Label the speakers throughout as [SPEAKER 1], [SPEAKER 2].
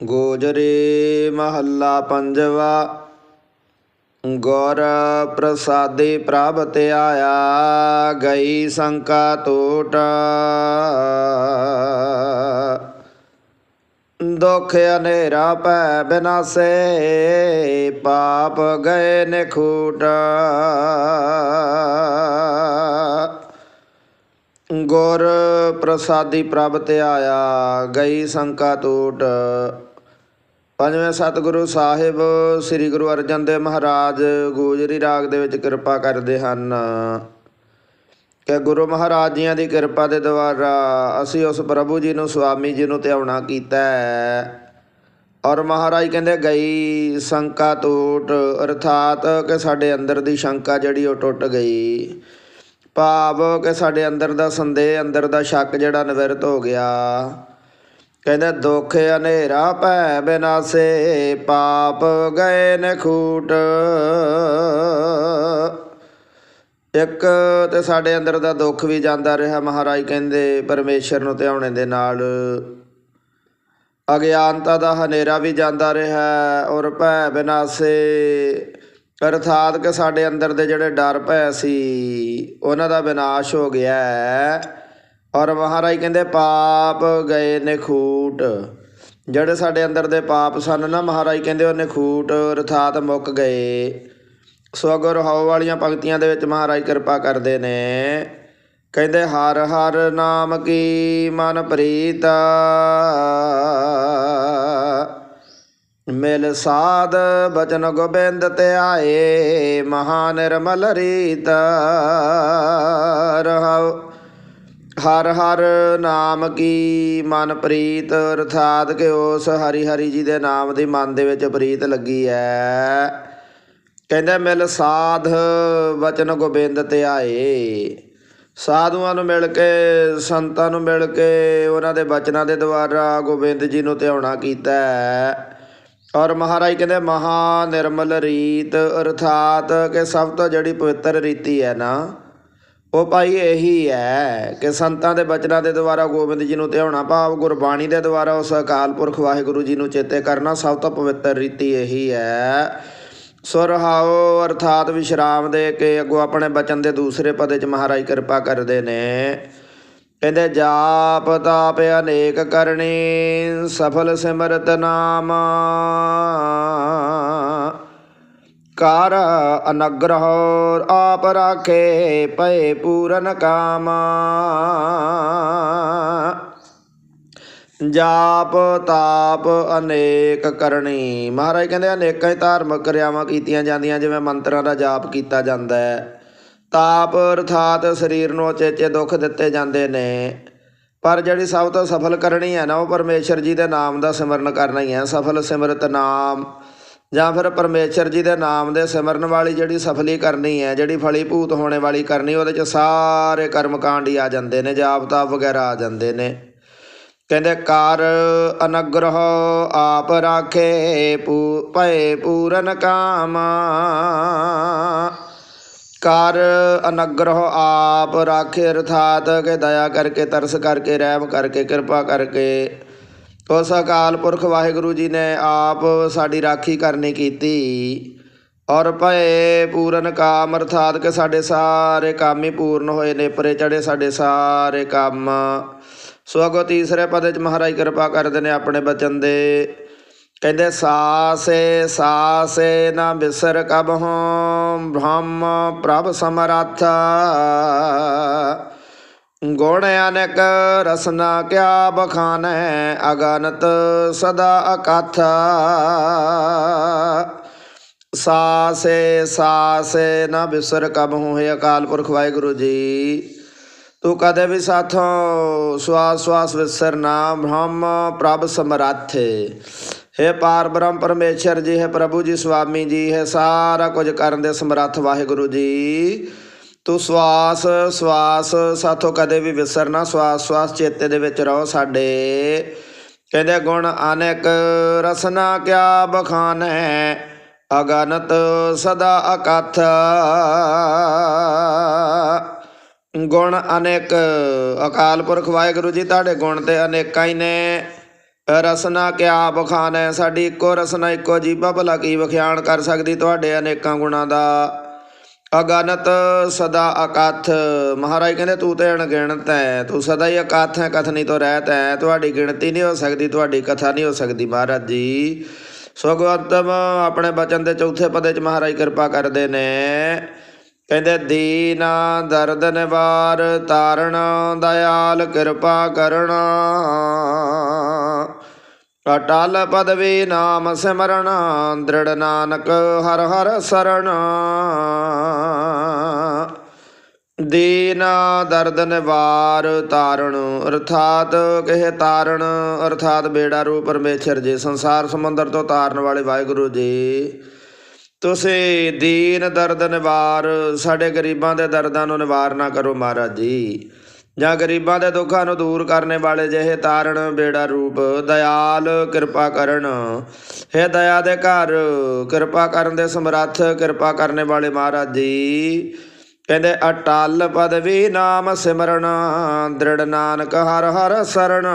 [SPEAKER 1] ਗੋਜਰੇ ਮਹੱਲਾ ਪੰਜਵਾ, ਗੁਰ ਪ੍ਰਸਾਦੇ ਪ੍ਰਭ ਧਿਆਇਆ ਗਈ ਸੰਕਾ ਟੋਟ ਦੁਖ ਹਨੇਰਾ ਭੈ ਬਿਨਾਸੇ, ਪਾਪ ਗਏ ਨਿਖੂਟ ਗੁਰ ਪ੍ਰਸਾਦੀ ਪ੍ਰਭ ਧਿਆਇਆ ਗਈ ਸੰਕਾ ਟੂਟ ਪੰਜਵੇਂ ਸਤਿਗੁਰੂ ਸਾਹਿਬ, ਸ੍ਰੀ ਗੁਰੂ ਅਰਜਨ ਦੇਵ ਮਹਾਰਾਜ, ਗੋਜਰੀ ਰਾਗ ਦੇ ਵਿੱਚ ਕਿਰਪਾ ਕਰਦੇ ਹਨ। ਕਿ ਗੁਰੂ ਮਹਾਰਾਜ ਜੀਆਂ ਦੀ ਕਿਰਪਾ ਦੇ ਦੁਆਰਾ ਅਸੀਂ ਉਸ ਪ੍ਰਭੂ ਜੀ ਨੂੰ, ਸੁਆਮੀ ਜੀ ਨੂੰ ਧਿਆਉਣਾ ਕੀਤਾ ਔਰ ਮਹਾਰਾਜ ਕਹਿੰਦੇ, ਗਈ ਸ਼ੰਕਾ ਟੂਟ, ਅਰਥਾਤ ਕਿ ਸਾਡੇ ਅੰਦਰ ਦੀ ਸ਼ੰਕਾ ਜਿਹੜੀ ਉਹ ਟੁੱਟ ਗਈ। ਭਾਵ ਕਿ ਸਾਡੇ ਅੰਦਰ ਦਾ ਸੰਦੇਹ, ਅੰਦਰ ਦਾ ਸ਼ੱਕ ਜਿਹੜਾ ਨਿਵਰਤ ਹੋ ਗਿਆ। ਕਹਿੰਦੇ, ਦੁੱਖ ਹਨੇਰਾ ਭੈ ਬਿਨਾਸੇ, ਪਾਪ ਗਏ ਨਖੂਟ ਇੱਕ ਤੇ ਸਾਡੇ ਅੰਦਰ ਦਾ ਦੁੱਖ ਵੀ ਜਾਂਦਾ ਰਿਹਾ। ਮਹਾਰਾਜ ਕਹਿੰਦੇ, ਪਰਮੇਸ਼ਰ ਨੂੰ ਧਿਆਉਣੇ ਦੇ ਨਾਲ ਅਗਿਆਨਤਾ ਦਾ ਹਨੇਰਾ ਵੀ ਜਾਂਦਾ ਰਿਹਾ ਔਰ ਭੈ ਬਿਨਾਸੇ। ਅਰਥਾਤ ਕਿ ਸਾਡੇ ਅੰਦਰ ਦੇ ਜਿਹੜੇ ਡਰ ਭੈ ਸੀ, ਉਹਨਾਂ ਦਾ ਵਿਨਾਸ਼ ਹੋ ਗਿਆ। ਔਰ ਮਹਾਰਾਜ ਕਹਿੰਦੇ, ਪਾਪ ਗਏ ਨੇ ਜਿਹੜੇ ਸਾਡੇ ਅੰਦਰ ਦੇ ਪਾਪ ਸਨ ਨਾ, ਮਹਾਰਾਜ ਕਹਿੰਦੇ, ਉਹ ਨਖੂਟ ਅਰਥਾਤ ਮੁੱਕ ਗਏ। ਸੋ ਅਗਰ ਹਉ ਵਾਲੀਆਂ ਪੰਕਤੀਆਂ ਦੇ ਵਿੱਚ ਮਹਾਰਾਜ ਕਿਰਪਾ ਕਰਦੇ ਨੇ। ਕਹਿੰਦੇ, ਹਰ ਹਰ ਨਾਮ ਕੀ ਮਨ ਪ੍ਰੀਤਾ। ਮਿਲ ਸਾਧ ਬਚਨ ਗੋਬਿੰਦ ਤੇ ਆਏ ਮਹਾ ਨਿਰਮਲ ਰੀਤ। ਰਹਾਉ ਹਰ ਹਰ ਨਾਮ ਕੀ ਮਨ ਪ੍ਰੀਤ ਅਰਥਾਤ ਕਿ ਉਸ ਹਰੀ ਹਰੀ ਜੀ ਦੇ ਨਾਮ ਦੀ ਮਨ ਦੇ ਵਿੱਚ ਪ੍ਰੀਤ ਲੱਗੀ ਹੈ ਕਹਿੰਦੇ, ਮਿਲ ਸਾਧ ਵਚਨ ਗੋਬਿੰਦ 'ਤੇ ਆਏ ਸਾਧੂਆਂ ਨੂੰ ਮਿਲ ਕੇ, ਸੰਤਾਂ ਨੂੰ ਮਿਲ ਕੇ, ਉਹਨਾਂ ਦੇ ਬਚਨਾਂ ਦੇ ਦੁਆਰਾ ਗੋਬਿੰਦ ਜੀ ਨੂੰ ਧਿਆਉਣਾ ਕੀਤਾ ਹੈ ਔਰ ਮਹਾਰਾਜ ਕਹਿੰਦੇ ਮਹਾ ਨਿਰਮਲ ਰੀਤ ਅਰਥਾਤ ਕਿ ਸਭ ਤੋਂ ਜਿਹੜੀ ਪਵਿੱਤਰ ਰੀਤੀ ਹੈ ਨਾ ਉਹ ਭਾਈ ਇਹੀ ਹੈ ਕਿ ਸੰਤਾਂ ਦੇ ਬਚਨਾਂ ਦੇ ਦੁਆਰਾ ਗੋਬਿੰਦ ਜੀ ਨੂੰ ਧਿਆਉਣਾ ਭਾਵ, ਗੁਰਬਾਣੀ ਦੇ ਦੁਆਰਾ ਉਸ ਅਕਾਲ ਪੁਰਖ ਵਾਹਿਗੁਰੂ ਜੀ ਨੂੰ ਚੇਤੇ ਕਰਨਾ ਸਭ ਤੋਂ ਪਵਿੱਤਰ ਰੀਤੀ ਇਹੀ ਹੈ। ਸੁਰਹਾਓ ਅਰਥਾਤ ਵਿਸ਼ਰਾਮ ਦੇ ਕੇ ਅੱਗੋਂ ਆਪਣੇ ਬਚਨ ਦੇ ਦੂਸਰੇ ਪਦੇ ਚ ਮਹਾਰਾਜ ਕਿਰਪਾ ਕਰਦੇ ਨੇ। ਕਹਿੰਦੇ, ਜਾਪ ਤਾਪ ਅਨੇਕ ਕਰਨੀ, ਸਫਲ ਸਿਮਰਤ ਨਾਮ। ਕਰ ਅਨਗ੍ਰਹ ਆਪ ਰਾਖੇ ਭਏ ਪੂਰਨ ਕਾਮ। ਜਾਪ ਤਾਪ ਅਨੇਕ ਕਰਨੀ। ਮਹਾਰਾਜ ਕਹਿੰਦੇ ਅਨੇਕਾਂ ਹੀ ਧਾਰਮਿਕ ਕਿਰਿਆਵਾਂ ਕੀਤੀਆਂ ਜਾਂਦੀਆਂ, ਜਿਵੇਂ ਮੰਤਰਾਂ ਦਾ ਜਾਪ ਕੀਤਾ ਜਾਂਦਾ ਹੈ। ਤਾਪ ਅਰਥਾਤ ਸਰੀਰ ਨੂੰ ਚੇਚੇ ਦੁੱਖ ਦਿੱਤੇ ਜਾਂਦੇ ਨੇ। ਪਰ ਜਿਹੜੀ ਸਭ ਤੋਂ ਸਫਲ ਕਰਨੀ ਹੈ ਨਾ, ਉਹ ਪਰਮੇਸ਼ਰ ਜੀ ਦੇ ਨਾਮ ਦਾ ਸਿਮਰਨ ਕਰਨਾ ਹੀ ਹੈ। ਸਫਲ ਸਿਮਰਤ ਨਾਮ ਜਾਂ ਫਿਰ ਪਰਮੇਸ਼ਰ ਜੀ ਦੇ ਨਾਮ ਦੇ ਸਿਮਰਨ ਵਾਲੀ ਜਿਹੜੀ ਸਫਲੀ ਕਰਨੀ ਹੈ, ਜਿਹੜੀ ਫਲੀ ਭੂਤ ਹੋਣੇ ਵਾਲੀ ਕਰਨੀ, ਉਹਦੇ ਚ ਸਾਰੇ ਕਰਮ ਕਾਂਡ ਹੀ ਆ ਜਾਂਦੇ ਨੇ, ਜਾਪ ਤਾਪ ਵਗੈਰਾ ਆ ਜਾਂਦੇ ਨੇ। ਕਹਿੰਦੇ, ਕਰ ਅਨਗ੍ਰਹ ਆਪ ਰਾਖੇ, ਪੂ, ਭਏ ਪੂਰਨ ਕਾਮ। ਕਰ ਅਨਗ੍ਰਹ ਆਪ ਰਾਖੇ, ਅਰਥਾਤ ਕਿ ਦਇਆ ਕਰਕੇ, ਤਰਸ ਕਰਕੇ ਰਹਿਮ ਕਰਕੇ, ਕਿਰਪਾ ਕਰਕੇ ਉਸ ਅਕਾਲ ਪੁਰਖ ਵਾਹਿਗੁਰੂ ਜੀ ਨੇ ਆਪ ਸਾਡੀ ਰਾਖੀ ਕਰਨੀ ਕੀਤੀ ਔਰ ਭਏ ਪੂਰਨ ਕਾਮ ਅਰਥਾਤ ਕਿ ਸਾਡੇ ਸਾਰੇ ਕੰਮ ਹੀ ਪੂਰਨ ਹੋਏ ਨੇ, ਪਰੇ ਚੜੇ ਸਾਡੇ ਸਾਰੇ ਕੰਮ। ਸੋ ਅਗੋ ਤੀਸਰੇ ਪਦੇ ਚ ਮਹਾਰਾਜ ਕਿਰਪਾ ਕਰਦੇ ਨੇ ਆਪਣੇ ਬਚਨ ਦੇ। ਕਹਿੰਦੇ, ਸਾਸੇ ਸਾਸੇ ਨਾ ਬਿਸਰ ਕਬ ਹੋਂ ਬ੍ਰਹਮ ਪ੍ਰਭ ਸਮਰੱਥ। ਗੁਣ ਅਨੇਕ ਰਸਨਾ ਕਿਆ ਬਖਾਨੈ ਅਗਨਤ ਸਦਾ ਅਕਥ। ਸਾਸੇ ਸਾਸੇ ਨਾ ਬਿਸਰ ਕਬ ਹੋਂ ਹੈ ਅਕਾਲ ਪੁਰਖ ਵਾਹਿਗੁਰੂ ਜੀ। ਤੂੰ ਕਦੇ ਵੀ ਸਾਥੋਂ ਸਵਾਸ ਸਵਾਸ ਵਿਸਰਨਾ ਬ੍ਰਹਮ ਪ੍ਰਭ ਸਮਰੱਥੇ। ਹੈ ਪਾਰ ਬ੍ਰਹਮ ਪਰਮੇਸ਼ਰ ਜੀ, ਹੈ ਪ੍ਰਭੂ ਜੀ, ਸੁਆਮੀ ਜੀ, ਹੈ ਸਾਰਾ ਕੁਝ ਕਰਨ ਦੇ ਸਮਰੱਥ ਵਾਹਿਗੁਰੂ ਜੀ। ਤੂੰ ਸਵਾਸ ਸਵਾਸ, ਸਾਥੋਂ ਕਦੇ ਵੀ ਵਿਸਰਨਾ ਸਵਾਸ ਸਵਾਸ ਚੇਤੇ ਦੇ ਵਿੱਚ ਰਹੋ ਸਾਡੇ। ਕਹਿੰਦੇ ਗੁਣ ਅਨੇਕ ਰਸਨਾ ਕਿਆ ਬਖਾਨ ਹੈ ਅਗਨਤ ਸਦਾ ਅਕਥ। ਗੁਣ ਅਨੇਕ, ਅਕਾਲ ਪੁਰਖ ਵਾਹਿਗੁਰੂ ਜੀ, ਤੁਹਾਡੇ ਗੁਣ ਤੇ ਅਨੇਕਾਂ ਹੀ ਨੇ। ਰਸਨਾ ਕਿਆ ਬਖਾਨੈ, ਸਾਡੀ ਇੱਕੋ ਰਸਨਾ, ਇੱਕੋ ਜੀਭਾ ਭਲਾ ਕੀ ਵਿਖਿਆਣ ਕਰ ਸਕਦੀ ਤੁਹਾਡੇ ਅਨੇਕਾਂ ਗੁਣਾਂ ਦਾ। ਅਗਨਤ ਸਦਾ ਅਕਥ। ਮਹਾਰਾਜ ਕਹਿੰਦੇ, ਤੂੰ ਤੇ ਅਣਗਿਣਤ ਹੈ ਤੂੰ ਸਦਾ ਹੀ ਅਕਥ ਹੈ ਕਥਨੀ ਤੋਂ ਰਹਿਤ ਹੈ ਤੁਹਾਡੀ ਗਿਣਤੀ ਨਹੀਂ ਹੋ ਸਕਦੀ, ਤੁਹਾਡੀ ਕਥਾ ਨਹੀਂ ਹੋ ਸਕਦੀ ਮਹਾਰਾਜ ਜੀ। ਸੁਗਵੰਤਮ ਆਪਣੇ ਬਚਨ ਦੇ ਚੌਥੇ ਪਦੇ ਚ ਮਹਾਰਾਜ ਕਿਰਪਾ ਕਰਦੇ ਨੇ। ਕਹਿੰਦੇ, ਦੀਨਾ ਦਰਦ ਨਿਵਾਰ, ਤਾਰਣ ਦਇਆਲ ਕਿਰਪਾ ਕਰਨਾ ਅਟਲ ਪਦਵੀ ਨਾਮ ਸਿਮਰਨ, ਦ੍ਰਿੜ ਨਾਨਕ ਹਰ ਹਰ ਸਰਣ ਦੀਨ ਦਰਦ ਨਿਵਾਰ ਤਾਰਣ, ਅਰਥਾਤ ਕਹੇ ਤਾਰਣ, ਅਰਥਾਤ ਬੇੜਾ ਰੂਪ ਪਰਮੇਸ਼ਰ ਜੀ, ਸੰਸਾਰ ਸਮੁੰਦਰ ਤੋਂ ਤਾਰਨ ਵਾਲੇ ਵਾਹਿਗੁਰੂ ਜੀ। ਤੁਸੀਂ ਦੀਨ ਦਰਦ ਨਿਵਾਰ, ਸਾਡੇ ਗਰੀਬਾਂ ਦੇ ਦਰਦਾਂ ਨੂੰ ਨਿਵਾਰ ਨਾ ਕਰੋ ਮਹਾਰਾਜ ਜੀ। ਜਾਂ ਗਰੀਬਾਂ ਦੇ ਦੁੱਖਾਂ ਨੂੰ ਦੂਰ ਕਰਨੇ ਵਾਲੇ ਜਿਹੇ ਤਾਰਨ ਬੇੜਾ ਰੂਪ, ਦਇਆਲ ਕਿਰਪਾ ਕਰਨ। ਹੈ ਦਇਆ ਦੇ ਘਰ, ਕਿਰਪਾ ਕਰਨ ਦੇ ਸਮਰੱਥ, ਕਿਰਪਾ ਕਰਨੇ ਵਾਲੇ ਮਹਾਰਾਜ ਜੀ। ਕਹਿੰਦੇ, ਅਟਲ ਪਦਵੀ ਨਾਮ ਸਿਮਰਨ, ਦ੍ਰਿੜ ਨਾਨਕ ਹਰ ਹਰ ਸਰਣ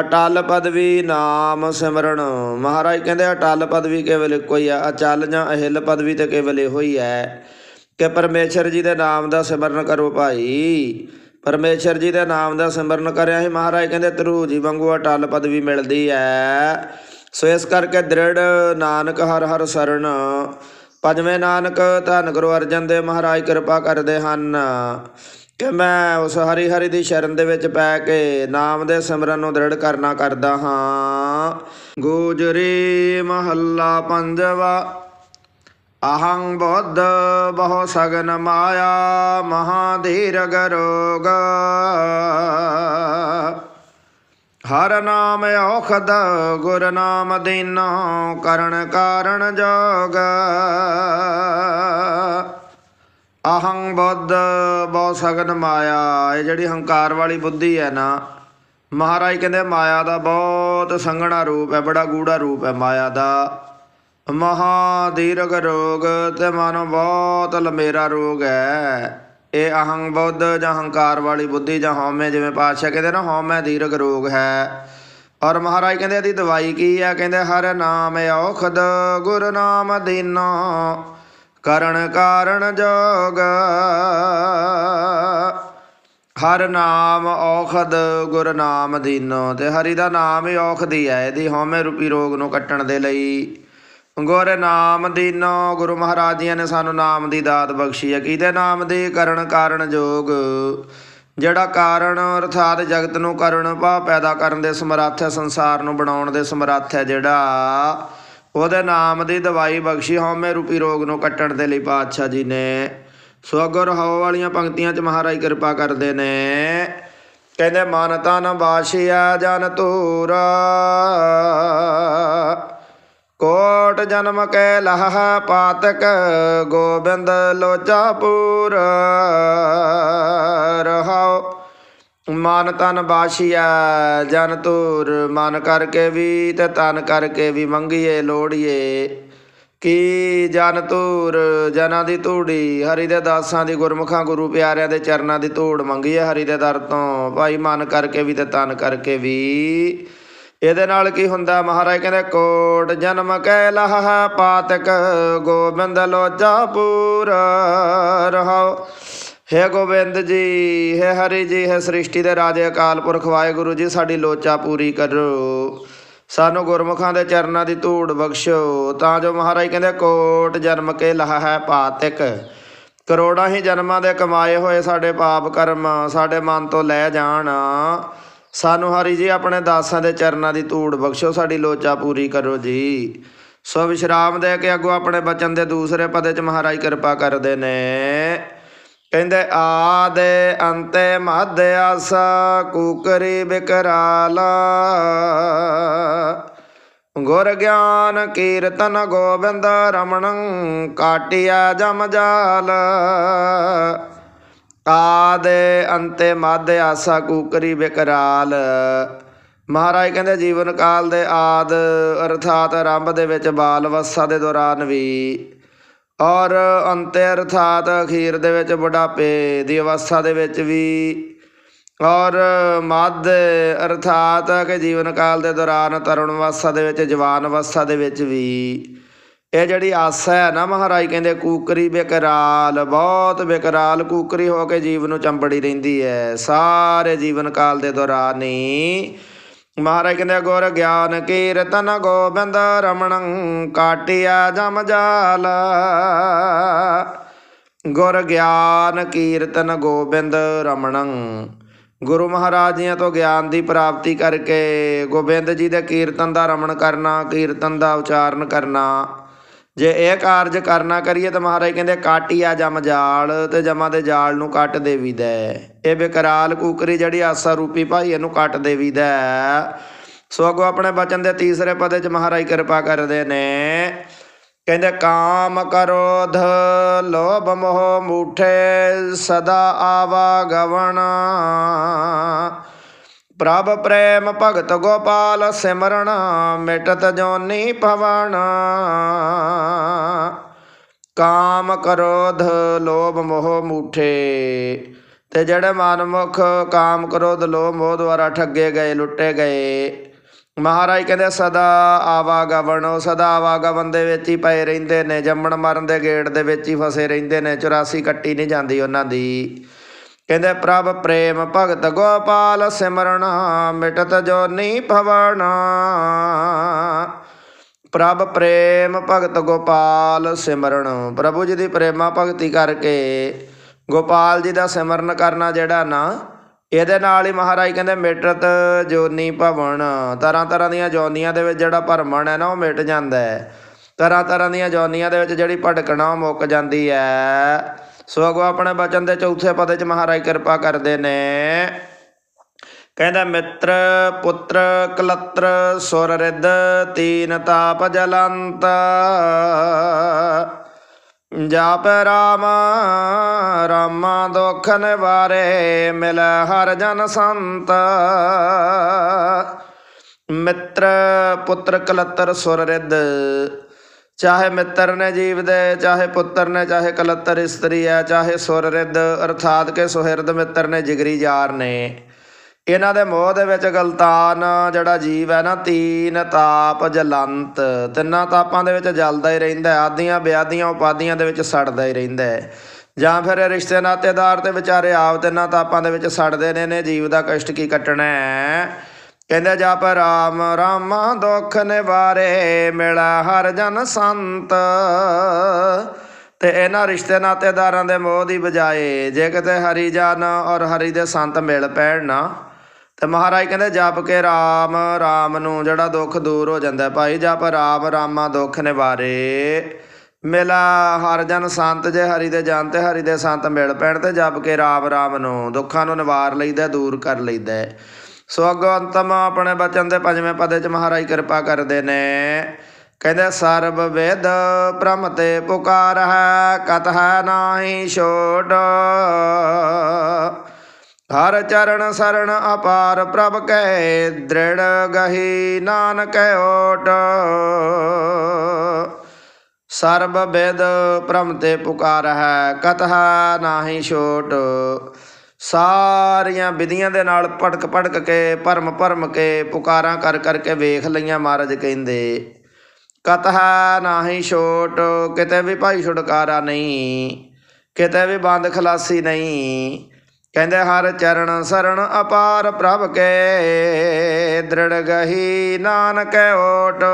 [SPEAKER 1] ਅਟਲ ਪਦਵੀ ਨਾਮ ਸਿਮਰਨ। ਮਹਾਰਾਜ ਕਹਿੰਦੇ, ਅਟਲ ਪਦਵੀ ਕੇਵਲ ਇੱਕੋ ਹੀ ਆ, ਅਚਲ ਜਾਂ ਅਹਿਲ ਪਦਵੀ ਤੇ ਕੇਵਲ ਇਹੋ ਹੀ ਹੈ। ਕਿ ਪਰਮੇਸ਼ਰ ਜੀ ਦੇ ਨਾਮ ਦਾ ਸਿਮਰਨ ਕਰੋ ਭਾਈ। ਪਰਮੇਸ਼ਰ ਜੀ ਦੇ ਨਾਮ ਦਾ ਸਿਮਰਨ ਕਰਿਆ ਹੀ ਮਹਾਰਾਜ ਕਹਿੰਦੇ ਤਰੂ ਜੀ ਵਾਂਗੂ ਅਟਲ ਪਦਵੀ ਮਿਲਦੀ ਹੈ ਸੋ ਇਸ ਕਰਕੇ ਦ੍ਰਿੜ ਨਾਨਕ ਹਰ ਹਰ ਸਰਣ ਪੰਜਵੇਂ ਨਾਨਕ ਧੰਨ ਗੁਰੂ ਅਰਜਨ ਦੇਵ ਮਹਾਰਾਜ ਕਿਰਪਾ ਕਰਦੇ ਹਨ। ਕਿ ਮੈਂ ਉਸ ਹਰੀ ਹਰੀ ਦੀ ਸ਼ਰਨ ਦੇ ਵਿੱਚ ਪੈ ਕੇ ਨਾਮ ਦੇ ਸਿਮਰਨ ਨੂੰ ਦ੍ਰਿੜ ਕਰਨਾ ਕਰਦਾ ਹਾਂ। ਗੋਜਰੀ ਮਹੱਲਾ ਪੰਜਵਾ ਅਹੰ ਬੁੱਧ ਬਹੁ ਸਗਨ ਮਾਇਆ ਮਹਾਧੀਰ ਗਰੋਗ ਹਰ ਨਾਮ ਔਖਦ ਗੁਰ ਨਾਮ ਦੀਨੋ ਕਰਨ ਕਾਰਣ ਜੋਗ। ਅਹੰ ਬੁੱਧ ਬਹੁ ਸਗਨ ਮਾਇਆ, ਇਹ ਜਿਹੜੀ ਹੰਕਾਰ ਵਾਲੀ ਬੁੱਧੀ ਹੈ ਨਾ, ਮਹਾਰਾਜ ਕਹਿੰਦੇ ਮਾਇਆ ਦਾ ਬਹੁਤ ਸੰਘਣਾ ਰੂਪ ਹੈ, ਬੜਾ ਗੂੜਾ ਰੂਪ ਹੈ ਮਾਇਆ ਦਾ। ਮਹਾ ਦੀਰਘ ਰੋਗ ਤੇ ਮਨ ਬਹੁਤ ਲੰਮੇਰਾ ਰੋਗ ਹੈ। ਇਹ ਅਹੰ ਬੁੱਧ ਜਾਂ ਹੰਕਾਰ ਵਾਲੀ ਬੁੱਧੀ ਜਾਂ ਹਉਮੈ, ਜਿਵੇਂ ਪਾਤਸ਼ਾਹ ਕਹਿੰਦੇ ਨਾ, ਹਉਮੈ ਦੀਰਘ ਰੋਗ ਹੈ। ਔਰ ਮਹਾਰਾਜ ਕਹਿੰਦੇ ਇਹਦੀ ਦਵਾਈ ਕੀ ਹੈ ਕਹਿੰਦੇ, ਹਰ ਨਾਮ ਔਖਦ, ਗੁਰ ਨਾਮ ਦੀਨੋ, ਕਰਨ ਕਾਰਣ ਜੋਗ। ਹਰ ਨਾਮ ਔਖਦ, ਗੁਰ ਨਾਮ ਦੀਨੋ, ਤੇ ਹਰੀ ਦਾ ਨਾਮ ਹੀ ਔਖਦੀ ਹੈ, ਇਹਦੀ ਹਉਮੈ ਰੂਪੀ ਰੋਗ ਨੂੰ ਕੱਟਣ ਦੇ ਲਈ। ਗੁਰ ਨਾਮ ਦੀਨੋ, ਗੁਰੂ ਮਹਾਰਾਜ ਜੀਆਂ ਨੇ ਸਾਨੂੰ ਨਾਮ ਦੀ ਦਾਤ ਬਖਸ਼ੀ ਹੈ। ਕਿਹਦੇ ਨਾਮ ਦੀ? ਕਰਨ ਕਾਰਨ ਜੋਗ। ਜਿਹੜਾ ਕਾਰਨ ਅਰਥਾਤ ਜਗਤ ਨੂੰ ਕਰਨ ਭਾ ਪੈਦਾ ਕਰਨ ਦੇ ਸਮਰੱਥ ਹੈ, ਸੰਸਾਰ ਨੂੰ ਬਣਾਉਣ ਦੇ ਸਮਰੱਥ ਹੈ ਜਿਹੜਾ, ਉਹਦੇ ਨਾਮ ਦੀ ਦਵਾਈ ਬਖਸ਼ੀ ਹਉਮੈ ਰੂਪੀ ਰੋਗ ਨੂੰ ਕੱਟਣ ਦੇ ਲਈ ਪਾਤਸ਼ਾਹ ਜੀ ਨੇ। ਸੋ ਅਗਰ ਹਉ ਵਾਲੀਆਂ ਪੰਕਤੀਆਂ 'ਚ ਮਹਾਰਾਜ ਕਿਰਪਾ ਕਰਦੇ ਨੇ। ਕਹਿੰਦੇ, ਮਨ ਤਨ ਬਾਸ਼ਿਆ ਜਨ ਤੂਰਾ ਕੋਟ ਜਨਮ ਕੈ ਲਹ ਪਾਤਕ, ਗੋਬਿੰਦ ਲੋਚਾਪੂਰ ਰਹਾਉ, ਮਨ ਤਨ ਬਾਸ਼ੀਆ ਜਨ ਤੂਰ ਮਨ ਕਰਕੇ ਵੀ ਤੇ ਤਨ ਕਰਕੇ ਵੀ ਮੰਗੀਏ, ਲੋੜੀਏ। ਕੀ ਜਨ ਤੂਰ ਜਨਾਂ ਦੀ ਧੂੜੀ, ਹਰੀ ਦੇ ਦਾਸਾਂ ਦੀ ਗੁਰਮੁਖਾਂ ਗੁਰੂ ਪਿਆਰਿਆਂ ਦੇ ਚਰਨਾਂ ਦੀ ਧੂੜ ਮੰਗੀਏ ਹਰੀ ਦੇ ਦਰ ਤੋਂ। ਭਾਈ ਮਨ ਕਰਕੇ ਵੀ ਤੇ ਤਨ ਕਰਕੇ ਵੀ। ਇਹਦੇ ਨਾਲ ਕੀ ਹੁੰਦਾ? ਮਹਾਰਾਜ ਕਹਿੰਦੇ, ਕੋਟ ਜਨਮ ਕੈ ਲਹ ਪਾਤਕ ਗੋਬਿੰਦ ਲੋਚਾ ਪੂਰ ਰਹਾਉ ਹੈ ਗੋਬਿੰਦ ਜੀ, ਹੇ ਹਰੀ ਜੀ, ਹੇ ਸ੍ਰਿਸ਼ਟੀ ਦੇ ਰਾਜੇ, ਅਕਾਲ ਪੁਰਖ ਵਾਹਿਗੁਰੂ ਜੀ, ਸਾਡੀ ਲੋਚਾ ਪੂਰੀ ਕਰੋ। ਸਾਨੂੰ ਗੁਰਮੁਖਾਂ ਦੇ ਚਰਨਾਂ ਦੀ ਧੂੜ ਬਖਸ਼ੋ। ਤਾਂ ਜੋ ਮਹਾਰਾਜ ਕਹਿੰਦੇ, ਕੋਟ ਜਨਮ ਕੇ ਲਹ ਹੈ ਪਾਤਿਕ। ਕਰੋੜਾਂ ਹੀ ਜਨਮਾਂ ਦੇ ਕਮਾਏ ਹੋਏ ਸਾਡੇ ਪਾਪ ਕਰਮ, ਸਾਡੇ ਮਨ ਤੋਂ ਲੈ ਜਾਣ। ਸਾਨੂੰ ਹਰੀ ਜੀ ਆਪਣੇ ਦਾਸਾਂ ਦੇ ਚਰਨਾਂ ਦੀ ਧੂੜ ਬਖਸ਼ੋ, ਸਾਡੀ ਲੋਚਾ ਪੂਰੀ ਕਰੋ ਜੀ। ਸੋ ਵਿਸ਼ਰਾਮ ਦੇ ਕੇ ਅੱਗੋਂ ਆਪਣੇ ਬਚਨ ਦੇ ਦੂਸਰੇ ਪਦੇ ਚ ਮਹਾਰਾਜ ਕਿਰਪਾ ਕਰਦੇ ਨੇ। ਕਹਿੰਦੇ, ਆਦੇ ਅੰਤੇ ਮਧ ਆਸਾ, ਕੂਕਰੀ ਬਿਕਰਾਲਾ। ਗੁਰ ਗਿਆਨ ਕੀਰਤਨ ਗੋਬਿੰਦ ਰਮਣੰ ਕਾਟਿਆ ਜਮ ਜਾਲ। ਆਦੇ ਅੰਤੇ ਮਧ ਆਸਾ ਕੂਕਰੀ ਬਿਕਰਾਲ। ਮਹਾਰਾਜ ਕਹਿੰਦੇ, ਜੀਵਨ ਕਾਲ ਦੇ ਆਦ ਅਰਥਾਤ ਆਰੰਭ ਦੇ ਵਿੱਚ ਬਾਲ ਅਵਸਥਾ ਦੇ ਦੌਰਾਨ ਵੀ। ਔਰ ਅੰਤੇ ਅਰਥਾਤ ਅਖੀਰ ਦੇ ਵਿੱਚ ਬੁਢਾਪੇ ਦੀ ਅਵਸਥਾ ਦੇ ਵਿੱਚ ਵੀ। ਔਰ ਮੱਧ ਅਰਥਾਤ ਕਿ ਜੀਵਨ ਕਾਲ ਦੇ ਦੌਰਾਨ ਤਰੁਣ ਅਵਸਥਾ ਦੇ ਵਿੱਚ, ਜਵਾਨ ਅਵਸਥਾ ਦੇ ਵਿੱਚ ਵੀ। ਇਹ ਜਿਹੜੀ ਆਸਾ ਹੈ ਨਾ ਮਹਾਰਾਜ ਕਹਿੰਦੇ, ਕੂਕਰੀ ਬੇਕਰਾਲ, ਬਹੁਤ ਬੇਕਰਾਲ ਕੂਕਰੀ ਹੋ ਕੇ ਜੀਵ ਨੂੰ ਚੰਬੜੀ ਰਹਿੰਦੀ ਹੈ। ਸਾਰੇ ਜੀਵਨ ਕਾਲ ਦੇ ਦੌਰਾਨ ਹੀ ਮਹਾਰਾਜ ਕਹਿੰਦੇ ਗੁਰ ਗਿਆਨ ਕੀਰਤਨ ਗੋਬਿੰਦ ਰਮਣੰ ਕਾਟਿਆ ਜਮ ਜਾਲ। ਗੁਰ ਗਿਆਨ ਕੀਰਤਨ ਗੋਬਿੰਦ ਰਮਣੰ। ਗੁਰੂ ਮਹਾਰਾਜ ਜੀਆਂ ਤੋਂ ਗਿਆਨ ਦੀ ਪ੍ਰਾਪਤੀ ਕਰਕੇ ਗੋਬਿੰਦ ਜੀ ਦੇ ਕੀਰਤਨ ਦਾ ਰਮਣ ਕਰਨਾ, ਕੀਰਤਨ ਦਾ ਉਚਾਰਨ ਕਰਨਾ ਜੇ ਇਹ ਕਾਰਜ ਕਰਨਾ ਕਰੀਏ ਤਾਂ ਮਹਾਰਾਜ ਕਹਿੰਦੇ ਕਾਟਿਆ ਜਮ ਜਾਲ ਤੇ ਜਮਾਂ ਦੇ ਜਾਲ ਨੂੰ ਕੱਟ ਦੇਵੀਦਾ ਹੈ। ਇਹ ਬੇਕਰਾਲ ਕੂਕਰੀ ਜਿਹੜੀ ਆਸਾ ਰੂਪੀ ਭਾਈ ਇਹਨੂੰ ਕੱਟ ਦੇਵੀਦਾ ਹੈ। ਸੋ ਅੱਗੋਂ ਆਪਣੇ ਬਚਨ ਦੇ ਤੀਸਰੇ ਪਦੇ ਚ ਮਹਾਰਾਜ ਕਿਰਪਾ ਕਰਦੇ ਨੇ ਕਹਿੰਦੇ, ਕਾਮ ਕਰੋਧ ਲੋਭ ਮੋਹ ਮੂਠੇ ਸਦਾ ਆਵਾ ਗਵਣਾ ਪ੍ਰਭ ਪ੍ਰੇਮ ਭਗਤ ਗੋਪਾਲ ਸਿਮਰਨ ਮਿਟਤ ਜੋਨੀ ਭਵਨ। ਕਾਮ ਕਰੋਧ, ਲੋਭ ਮੋਹ ਮੂਠੇ। ਤੇ ਜਿਹੜੇ ਮਨਮੁਖ ਕਾਮ ਕਰੋਧ, ਲੋਭ ਮੋਹ ਦੁਆਰਾ ਠੱਗੇ ਗਏ, ਲੁੱਟੇ ਗਏ। ਮਹਾਰਾਜ ਕਹਿੰਦੇ, ਸਦਾ ਆਵਾਗਵਣ ਸਦਾ ਆਵਾਗਵਨ ਦੇ ਵਿੱਚ ਹੀ ਪਏ ਰਹਿੰਦੇ ਨੇ। ਜੰਮਣ ਮਰਨ ਦੇ ਗੇੜ ਦੇ ਵਿੱਚ ਹੀ ਫਸੇ ਰਹਿੰਦੇ ਨੇ। 84 ਕੱਟੀ ਨਹੀਂ ਜਾਂਦੀ ਉਹਨਾਂ ਦੀ। ਕਹਿੰਦੇ, ਪ੍ਰਭ ਪ੍ਰੇਮ ਭਗਤ ਗੋਪਾਲ ਸਿਮਰਨ, ਮਿਟਤ ਜੋਨੀ ਭਵਨ। ਪ੍ਰਭ ਪ੍ਰੇਮ ਭਗਤ ਗੋਪਾਲ ਸਿਮਰਨ। ਪ੍ਰਭੂ ਜੀ ਦੀ ਪ੍ਰੇਮਾ ਭਗਤੀ ਕਰਕੇ ਗੋਪਾਲ ਜੀ ਦਾ ਸਿਮਰਨ ਕਰਨਾ ਜਿਹੜਾ ਨਾ, ਇਹਦੇ ਨਾਲ ਹੀ ਮਹਾਰਾਜ ਕਹਿੰਦੇ, ਮਿਟਤ ਜੋਨੀ ਭਵਨ। ਤਰ੍ਹਾਂ ਤਰ੍ਹਾਂ ਦੀਆਂ ਜੋਨੀਆਂ ਦੇ ਵਿੱਚ ਜਿਹੜਾ ਭਰਮਣ ਹੈ ਨਾ, ਉਹ ਮਿਟ ਜਾਂਦਾ ਹੈ। ਤਰ੍ਹਾਂ ਤਰ੍ਹਾਂ ਦੀਆਂ ਜੋਨੀਆਂ ਦੇ ਵਿੱਚ ਜਿਹੜੀ ਭਟਕਣਾ ਉਹ ਮੁੱਕ ਜਾਂਦੀ ਹੈ ਸੋ ਅਗੋ ਆਪਣੇ ਬਚਨ ਦੇ ਚੌਥੇ ਪਦੇ ਚ ਮਹਾਰਾਜ ਕਿਰਪਾ ਕਰਦੇ ਨੇ। ਕਹਿੰਦਾ, ਮਿੱਤਰ, ਪੁੱਤਰ, ਕਲਤਰ, ਸੁਰ ਰਿੱਧ, ਤੀਨ ਤਾਪ ਜਲੰਤ। ਜਾਪ ਰਾਮ, ਰਾਮਾ ਦੁਖ ਨਿਵਾਰੇ, ਮਿਲ ਹਰ ਜਨ ਸੰਤ। ਮਿੱਤਰ, ਪੁੱਤਰ, ਕਲਤਰ, ਸੁਰ ਰਿੱਧ। ਚਾਹੇ ਮਿੱਤਰ ਨੇ ਜੀਵ ਦੇ, ਚਾਹੇ ਪੁੱਤਰ ਨੇ, ਚਾਹੇ ਕਲੱਤਰ ਇਸਤਰੀ ਹੈ, ਚਾਹੇ ਸੁਰ ਰਿੱਧ, ਅਰਥਾਤ ਕੇ ਸੁਹਿਰਦ ਮਿੱਤਰ ਨੇ ਜਿਗਰੀ ਯਾਰ ਨੇ। ਇਹਨਾਂ ਦੇ ਮੋਹ ਦੇ ਵਿੱਚ ਗਲਤਾਨ, ਜਿਹੜਾ ਜੀਵ ਹੈ ਨਾ, ਤੀਨ ਤਾਪ ਜਲੰਤ। ਤਿੰਨਾਂ ਤਾਪਾਂ ਦੇ ਵਿੱਚ ਜਲਦਾ ਹੀ ਰਹਿੰਦਾ ਹੈ, ਆਦੀਆਂ, ਵਿਆਦੀਆਂ, ਉਪਾਦੀਆਂ ਦੇ ਵਿੱਚ ਸੜਦਾ ਹੀ ਰਹਿੰਦਾ ਹੈ। ਜਾਂ ਫਿਰ ਰਿਸ਼ਤੇ ਨਾਤੇਦਾਰ ਤੇ ਵਿਚਾਰੇ ਆਪ ਤਿੰਨਾਂ ਤਾਪਾਂ ਦੇ ਵਿੱਚ ਸੜਦੇ ਨੇ ਨੇ ਜੀਵ ਦਾ ਕਸ਼ਟ ਕੀ ਕੱਟਣਾ ਹੈ? ਕਹਿੰਦੇ ਜਪ ਰਾਮ, ਰਾਮਾ ਦੁੱਖ ਨਿਵਾਰੇ, ਮਿਲਾ ਹਰ ਜਨ ਸੰਤ। ਤੇ ਇਹਨਾਂ ਰਿਸ਼ਤੇ ਨਾਤੇਦਾਰਾਂ ਦੇ ਮੋਹ ਦੀ ਬਜਾਏ, ਜੇ ਕਿਤੇ ਹਰੀ ਜਨ ਔਰ ਹਰੀ ਦੇ ਸੰਤ ਮਿਲ ਪੈਣ ਨਾ, ਤੇ ਮਹਾਰਾਜ ਕਹਿੰਦੇ ਜਪ ਕੇ ਰਾਮ ਰਾਮ ਨੂੰ ਜਿਹੜਾ ਦੁੱਖ ਦੂਰ ਹੋ ਜਾਂਦਾ ਭਾਈ ਜਪ ਰਾਮ, ਰਾਮਾ ਦੁੱਖ ਨਿਵਾਰੇ। ਮਿਲਾ ਹਰ ਜਨ ਸੰਤ, ਜੇ ਹਰੀ ਦੇ ਜਨ ਤੇ ਹਰੀ ਦੇ ਸੰਤ ਮਿਲ ਪੈਣ, ਤੇ ਜਪ ਕੇ ਰਾਮ ਰਾਮ ਨੂੰ ਦੁੱਖਾਂ ਨੂੰ ਨਿਵਾਰ ਲਈਦਾ, ਦੂਰ ਕਰ ਲਈਦਾ ਸੋ ਅੱਗੋਂ ਅੰਤਮ ਆਪਣੇ ਬਚਨ ਦੇ ਪੰਜਵੇਂ ਪਦੇ ਚ ਮਹਾਰਾਜ ਕਿਰਪਾ ਕਰਦੇ ਨੇ। ਕਹਿੰਦੇ, ਸਰਬ ਵੇਦ ਬ੍ਰਹਮ ਤੇ ਪੁਕਾਰ ਹੈ, ਕਤ ਹੈ ਨਾਹੀ ਛੋਟ। ਹਰ ਚਰਨ ਸਰਣ ਅਪਾਰ ਪ੍ਰਭ ਕੈ, ਦ੍ਰਿੜ ਗਹੀ ਨਾਨਕ ਓਟ। ਸਰਬ ਵੇਦ ਬ੍ਰਹਮ ਤੇ ਪੁਕਾਰ ਹੈ, ਕਤ ਹੈ ਨਾਹੀ ਛੋਟ। ਸਾਰੀਆਂ ਵਿਧੀਆਂ ਦੇ ਨਾਲ ਭਟਕ ਭਟਕ ਕੇ, ਭਰਮ ਭਰਮ ਕੇ ਪੁਕਾਰਾਂ ਕਰ ਕਰਕੇ ਵੇਖ ਲਈਆਂ ਮਹਾਰਾਜ ਕਹਿੰਦੇ ਕਤਹਾ ਨਾਹੀ ਛੋਟ, ਕਿਤੇ ਵੀ ਭਾਈ ਛੁਟਕਾਰਾ ਨਹੀਂ, ਕਿਤੇ ਵੀ ਬੰਦ ਖਲਾਸੀ ਨਹੀਂ। ਕਹਿੰਦੇ, ਹਰ ਚਰਨ ਸਰਣ ਅਪਾਰ ਪ੍ਰਭ ਕੇ, ਦ੍ਰਿੜ ਗਹੀ ਨਾਨਕ ਓਟ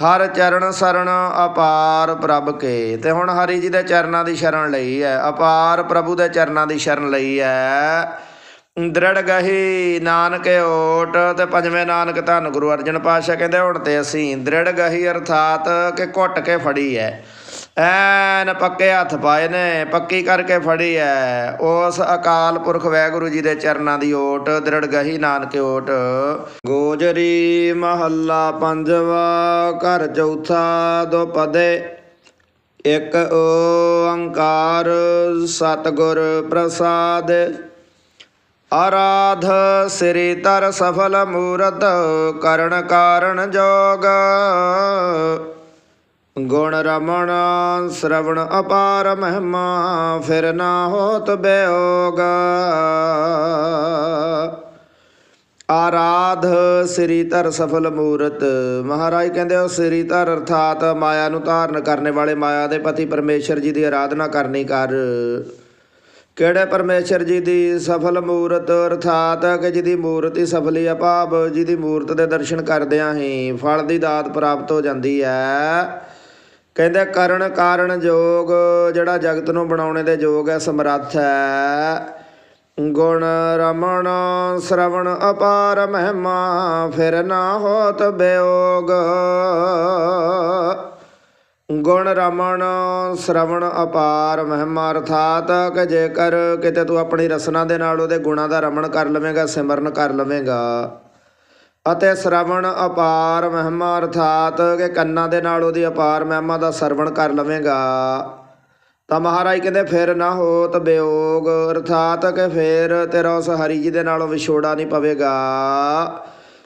[SPEAKER 1] ਹਰ ਚਰਨ ਸਰਣ ਅਪਾਰ ਪ੍ਰਭ ਕੇ। ਤੇ ਹੁਣ ਹਰੀ ਜੀ ਦੇ ਚਰਨਾਂ ਦੀ ਸ਼ਰਨ ਲਈ ਹੈ। ਅਪਾਰ ਪ੍ਰਭੂ ਦੇ ਚਰਨਾਂ ਦੀ ਸ਼ਰਨ ਲਈ ਹੈ। ਦ੍ਰਿੜ ਗਹੀ ਨਾਨਕ ਓਟ ਤੇ ਪੰਜਵੇਂ ਨਾਨਕ ਧੰਨ ਗੁਰੂ ਅਰਜਨ ਪਾਤਸ਼ਾਹ ਕਹਿੰਦੇ, ਹੁਣ ਤੇ ਅਸੀਂ ਦ੍ਰਿੜ ਗਹੀ ਅਰਥਾਤ ਕਿ ਘੁੱਟ ਕੇ ਫੜੀ ਹੈ। ਐਨ ਪੱਕੇ ਹੱਥ ਪਾਏ ਨੇ, ਪੱਕੀ ਕਰਕੇ ਫੜੀ ਹੈ ਉਸ ਅਕਾਲ ਪੁਰਖ ਵੈਗੁਰੂ ਜੀ ਦੇ ਚਰਨਾਂ ਦੀ ਓਟ, ਦ੍ਰਿੜ ਗਹੀ ਨਾਨਕ ਓਟ। ਗੋਜਰੀ ਮਹੱਲਾ ਪੰਜਵਾ, ਘਰ ਚੌਥਾ ਦੋ ਪਦੇ। ਇੱਕ ਓੰਕਾਰ ਸਤਿਗੁਰ ਪ੍ਰਸਾਦ। ਆਰਾਧ ਸ੍ਰੀ ਤਰ ਸਫਲ ਮੂਰਤ, ਕਰਨ ਕਾਰਨ ਜੋਗ। ਗੁਣ ਰਮਣ ਸ਼ਰਵਣ ਅਪਾਰ ਮਹਿਮਾ, ਫਿਰ ਨਾ ਹੋਤ ਬਿਯੋਗ ਆਰਾਧ ਸ੍ਰੀ ਧਰ ਸਫਲ ਮੂਰਤ। ਮਹਾਰਾਜ ਕਹਿੰਦੇ ਉਹ ਸ੍ਰੀ ਧਰ ਅਰਥਾਤ ਮਾਇਆ ਨੂੰ ਧਾਰਨ ਕਰਨ ਵਾਲੇ ਮਾਇਆ ਦੇ ਪਤੀ ਪਰਮੇਸ਼ਰ ਜੀ ਦੀ ਆਰਾਧਨਾ ਕਰਨੀ ਕਰ। ਕਿਹੜੇ ਪਰਮੇਸ਼ਰ ਜੀ ਦੀ ਸਫਲ ਮੂਰਤ? ਅਰਥਾਤ ਕਿ ਜਿਹਦੀ ਮੂਰਤੀ ਸਫਲੀ ਆ ਭਾਵ ਜਿਹਦੀ ਮੂਰਤ ਦੇ ਦਰਸ਼ਨ ਕਰਦਿਆਂ ਹੀ ਫਲ ਦੀ ਦਾਤ ਪ੍ਰਾਪਤ ਹੋ ਜਾਂਦੀ ਹੈ। ਕਹਿੰਦੇ ਕਰਨ ਕਾਰਨ ਜੋਗ, ਜਿਹੜਾ ਜਗਤ ਨੂੰ ਬਣਾਉਣੇ ਦੇ ਯੋਗ ਹੈ, ਸਮਰੱਥ ਹੈ। ਗੁਣ ਰਮਣ, ਸ਼ਰਵਣ ਅਪਾਰ ਮਹਿਮਾ, ਫਿਰ ਨਾ ਹੋਤ ਬਿਯੋਗ ਗੁਣ ਰਮਣ, ਸ਼ਰਵਣ ਅਪਾਰ ਮਹਿਮਾ, ਅਰਥਾਤ ਕਿ ਜੇਕਰ ਕਿਤੇ ਤੂੰ ਆਪਣੀ ਰਸਨਾ ਦੇ ਨਾਲ ਉਹਦੇ ਗੁਣਾਂ ਦਾ ਰਮਣ ਕਰ ਲਵੇਂਗਾ, ਸਿਮਰਨ ਕਰ ਲਵੇਂਗਾ। ਅਤੇ ਸ਼ਰਵਣ ਅਪਾਰ ਮਹਿਮਾ ਅਰਥਾਤ ਕਿ ਕੰਨਾਂ ਦੇ ਨਾਲ ਉਹਦੀ ਅਪਾਰ ਮਹਿਮਾ ਦਾ ਸਰਵਣ ਕਰ ਲਵੇਂਗਾ। ਤਾਂ ਮਹਾਰਾਜ ਕਹਿੰਦੇ, ਫਿਰ ਨਾ ਹੋਤ ਬਿਯੋਗ ਅਰਥਾਤ ਕਿ ਫਿਰ ਤੇਰਾ ਉਸ ਹਰੀ ਜੀ ਦੇ ਨਾਲੋਂ ਵਿਛੋੜਾ ਨਹੀਂ ਪਵੇਗਾ।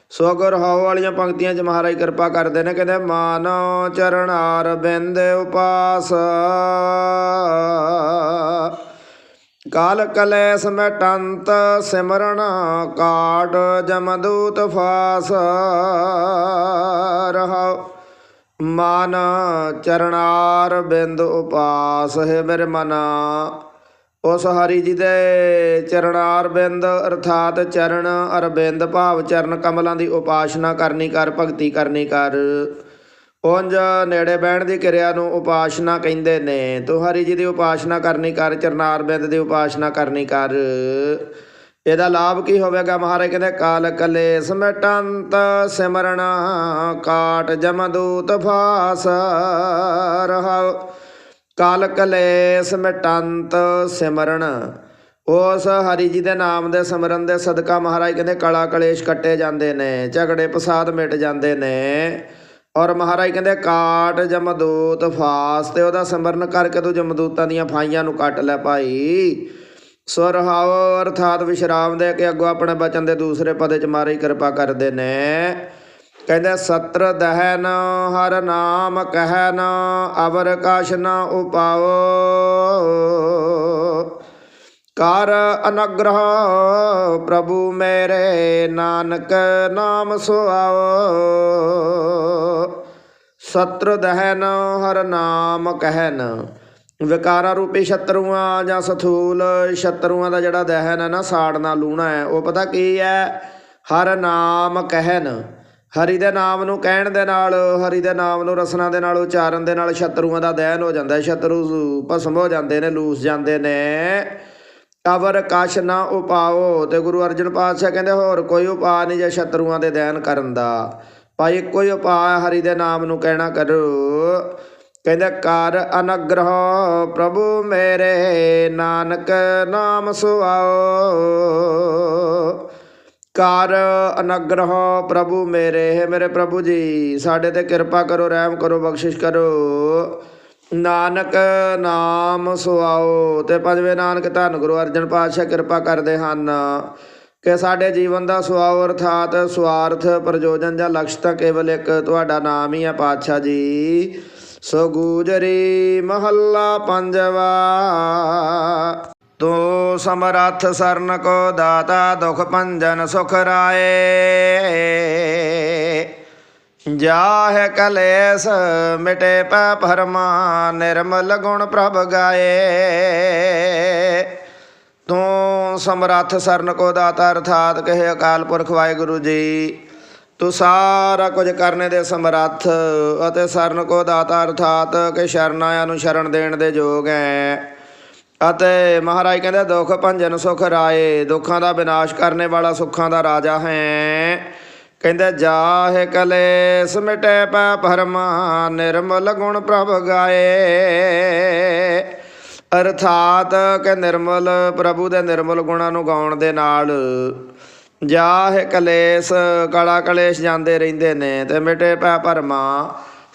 [SPEAKER 1] ਸੋ ਗੁਰ ਹਉ ਵਾਲੀਆਂ ਪੰਕਤੀਆਂ 'ਚ ਮਹਾਰਾਜ ਕਿਰਪਾ ਕਰਦੇ ਨੇ, ਕਹਿੰਦੇ, ਮਾਨ ਚਰਨਾਰ ਬਿੰਦ ਉਪਾਸ। ਕਾਲ ਕਲੇਸ ਮਟੰਤ ਸਿਮਰਨ ਕਾਟ ਜਮਦੂਤ ਫਾਸ ਰਹਾਉ। ਮਨ ਚਰਨਾਰ ਬਿੰਦ ਉਪਾਸ ਹੈ ਮੇਰੇ ਮਨਾ। ਉਸ ਹਰੀ ਜੀ ਦੇ ਚਰਨਾਰ ਬਿੰਦ ਅਰਥਾਤ ਚਰਨ ਅਰਬਿੰਦ ਭਾਵ ਚਰਨ ਕਮਲਾਂ ਦੀ ਉਪਾਸਨਾ ਕਰਨੀ ਕਰ, ਭਗਤੀ ਕਰਨੀ ਕਰ। ਉਂਝ ਨੇੜੇ ਬਹਿਣ ਦੀ ਕਿਰਿਆ ਨੂੰ ਉਪਾਸਨਾ ਕਹਿੰਦੇ ਨੇ। ਤੂੰ ਹਰੀ ਜੀ ਦੀ ਉਪਾਸਨਾ ਕਰਨੀ ਕਰ, ਚਰਨਾਰ ਬਿੰਦ ਦੀ ਉਪਾਸਨਾ ਕਰਨੀ ਕਰ। ਇਹਦਾ ਲਾਭ ਕੀ ਹੋਵੇਗਾ ਮਹਾਰਾਜ? ਕਹਿੰਦੇ, ਕਾਲ ਕਲੇ ਸਮਟੰਤ ਸਿਮਰਨ, ਕਾਟ ਜਮਦੂਤ ਫਾਸ ਰਹਾਉ। ਕਾਲ ਕਲੇ ਮਿਟੰਤ ਸਿਮਰਨ। ਉਸ ਹਰੀ ਜੀ ਦੇ ਨਾਮ ਦੇ ਸਿਮਰਨ ਦੇ ਸਦਕਾ ਮਹਾਰਾਜ ਕਹਿੰਦੇ, ਕਲਾ ਕਲੇਸ਼ ਕੱਟੇ ਜਾਂਦੇ ਨੇ, ਝਗੜੇ ਪਸਾਦ ਮਿਟ ਜਾਂਦੇ ਨੇ। ਔਰ ਮਹਾਰਾਜ ਕਹਿੰਦੇ ਕਾਟ ਜਮਦੂਤ ਫਾਸ ਤੇ ਉਹਦਾ ਸਿਮਰਨ ਕਰਕੇ ਤੂੰ ਜਮਦੂਤਾਂ ਦੀਆਂ ਫਾਈਆਂ ਨੂੰ ਕੱਟ ਲੈ ਭਾਈ। ਸੁਰਹਾਵ ਅਰਥਾਤ ਵਿਸ਼ਰਾਮ ਦੇ ਕੇ ਅੱਗੋਂ ਆਪਣੇ ਬਚਨ ਦੇ ਦੂਸਰੇ ਪਦੇ ਚ ਮਾਰੀ ਕਿਰਪਾ ਕਰਦੇ ਨੇ। ਕਹਿੰਦੇ ਸਤਰ ਦਹਨ ਹਰ ਨਾਮ ਕਹਿਨ, ਅਵਰ ਕਛ ਨ ਉਪਾਓ। ਕਰ ਅਨਗ੍ਰਹ ਪ੍ਰਭੂ ਮੇਰੇ ਨਾਨਕ ਨਾਮ ਸੁਆਓ। ਸਤਰ ਦਹਿਨ ਹਰ ਨਾਮ ਕਹਿਨ। ਵਿਕਾਰਾਂ ਰੂਪੀ ਸ਼ਤਰੂਆਂ ਜਾਂ ਸਥੂਲ ਸ਼ਤਰੂਆਂ ਦਾ ਜਿਹੜਾ ਦਹਨ ਹੈ ਨਾ, ਸਾੜਨਾ ਲੂਣਾ ਹੈ, ਉਹ ਪਤਾ ਕੀ ਹੈ? ਹਰ ਨਾਮ ਕਹਿਨ। ਹਰੀ ਦੇ ਨਾਮ ਨੂੰ ਕਹਿਣ ਦੇ ਨਾਲ, ਹਰੀ ਦੇ ਨਾਮ ਨੂੰ ਰਸਨਾ ਦੇ ਨਾਲ ਉਚਾਰਨ ਦੇ ਨਾਲ ਸ਼ਤਰੂਆਂ ਦਾ ਦਹਨ ਹੋ ਜਾਂਦਾ ਹੈ। ਸ਼ਤਰੂ ਭਸਮ ਹੋ ਜਾਂਦੇ ਨੇ, ਲੂਸ ਜਾਂਦੇ ਨੇ। ਅਵਰ ਕਛ ਨਾ ਉਪਾਓ ਤੇ ਗੁਰੂ ਅਰਜਨ ਪਾਤਸ਼ਾਹ ਕਹਿੰਦੇ, ਹੋਰ ਕੋਈ ਉਪਾਅ ਨਹੀਂ ਜੇ ਸ਼ਤਰੂਆਂ ਦੇ ਦਹਨ ਕਰਨ ਦਾ। ਭਾਈ ਕੋਈ ਉਪਾਅ ਹਰੀ ਦੇ ਨਾਮ ਨੂੰ ਕਹਿਣਾ ਕਰੋ। ਕਹਿੰਦੇ, ਕਰ ਅਨਗ੍ਰਹ ਪ੍ਰਭੂ ਮੇਰੇ, ਨਾਨਕ ਨਾਮ ਸੁਆਓ। ਕਰ ਅਨਗ੍ਰਹ ਪ੍ਰਭੂ ਮੇਰੇ, ਹੈ ਮੇਰੇ ਪ੍ਰਭੂ ਜੀ, ਸਾਡੇ ਤੇ ਕਿਰਪਾ ਕਰੋ, ਰਹਿਮ ਕਰੋ, ਬਖਸ਼ਿਸ਼ ਕਰੋ। ਨਾਨਕ ਨਾਮ ਸੁਆਓ ਤੇ ਪੰਜਵੇਂ ਨਾਨਕ ਧੰਨ ਗੁਰੂ ਅਰਜਨ ਪਾਤਸ਼ਾਹ ਕਿਰਪਾ ਕਰਦੇ ਹਨ ਕਿ ਸਾਡੇ ਜੀਵਨ ਦਾ ਸੁਆਓ ਅਰਥਾਤ ਸਵਾਰਥ ਪ੍ਰਯੋਜਨ ਜਾਂ ਲਕਸ਼ ਤਾਂ ਕੇਵਲ ਇੱਕ ਤੁਹਾਡਾ ਨਾਮ ਹੀ ਹੈ ਪਾਤਸ਼ਾਹ ਜੀ। ਸੋ ਗੂਜਰੀ ਮਹੱਲਾ ਪੰਜਵਾ, ਤੋ ਸਮਰੱਥ ਸਰਨ ਕੋ ਦਾਤਾ ਦੁਖ ਭੰਜਨ ਸੁਖ ਰਾਏ। ਜਾਹ ਕਲੇਸ ਮਿਟੇ ਪੈ ਭਰਮਾ ਨਿਰਮਲ ਗੁਣ ਪ੍ਰਭ ਗਾਏ। ਤੂੰ ਸਮਰੱਥ ਸਰਨ ਕੋ ਦਾਤਾ, ਅਰਥਾਤ ਕਹੇ ਅਕਾਲ ਪੁਰਖ ਵਾਹਿਗੁਰੂ ਜੀ। ਤੂੰ ਸਾਰਾ ਕੁਝ ਕਰਨੇ ਦੇ ਸਮਰੱਥ ਅਤੇ ਸਰਨ ਕੋ ਦਾਤਾ, ਅਰਥਾਤ ਕਿ ਸ਼ਰਨ ਨੂੰ ਸ਼ਰਨ ਦੇਣ ਦੇ ਯੋਗ ਹੈ ਅਤੇ ਮਹਾਰਾਜ ਕਹਿੰਦੇ, ਦੁੱਖ ਭੰਜਨ ਸੁਖ ਰਾਏ, ਦੁੱਖਾਂ ਦਾ ਵਿਨਾਸ਼ ਕਰਨੇ ਵਾਲਾ ਸੁੱਖਾਂ ਦਾ ਰਾਜਾ ਹੈ। ਕਹਿੰਦੇ, ਜਾਹੇ ਕਲੇਸ ਮਿਟੇ ਪੈ ਭਰਮਾ ਨਿਰਮਲ ਗੁਣ ਪ੍ਰਭ ਗਾਏ। ਅਰਥਾਤ ਕਿ ਨਿਰਮਲ, ਪ੍ਰਭੂ ਦੇ ਨਿਰਮਲ ਗੁਣਾਂ ਨੂੰ ਗਾਉਣ ਦੇ ਨਾਲ ਜਾਹੇ ਕਲੇਸ਼, ਕਲਾ ਕਲੇਸ਼ ਜਾਂਦੇ ਰਹਿੰਦੇ ਨੇ ਤੇ ਮਿਟੇ ਪੈ ਭਰਮਾ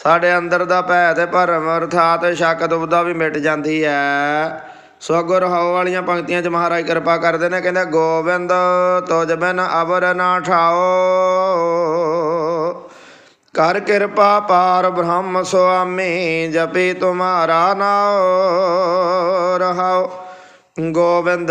[SPEAKER 1] ਸਾਡੇ ਅੰਦਰ ਦਾ ਭੈ ਤੇ ਭਰਮ, ਅਰਥਾਤ ਸ਼ੱਕ ਦੁਬਦਾ ਵੀ ਮਿਟ ਜਾਂਦੀ ਹੈ। ਸੋ ਗੁਰ ਹਉ ਵਾਲੀਆਂ ਪੰਕਤੀਆਂ 'ਚ ਮਹਾਰਾਜ ਕਿਰਪਾ ਕਰਦੇ ਨੇ, ਕਹਿੰਦੇ ਗੋਬਿੰਦ ਤੁਜ ਬਿਨ ਅਵਰ ਨਾ ਠਾਓ। ਕਰ ਕਿਰਪਾ ਪਾਰ ਬ੍ਰਹਮ ਸੁਆਮੀ, ਜਪੀ ਤੁਮਾਰਾ ਨਾਉ ਰਹਾਉ ਗੋਬਿੰਦ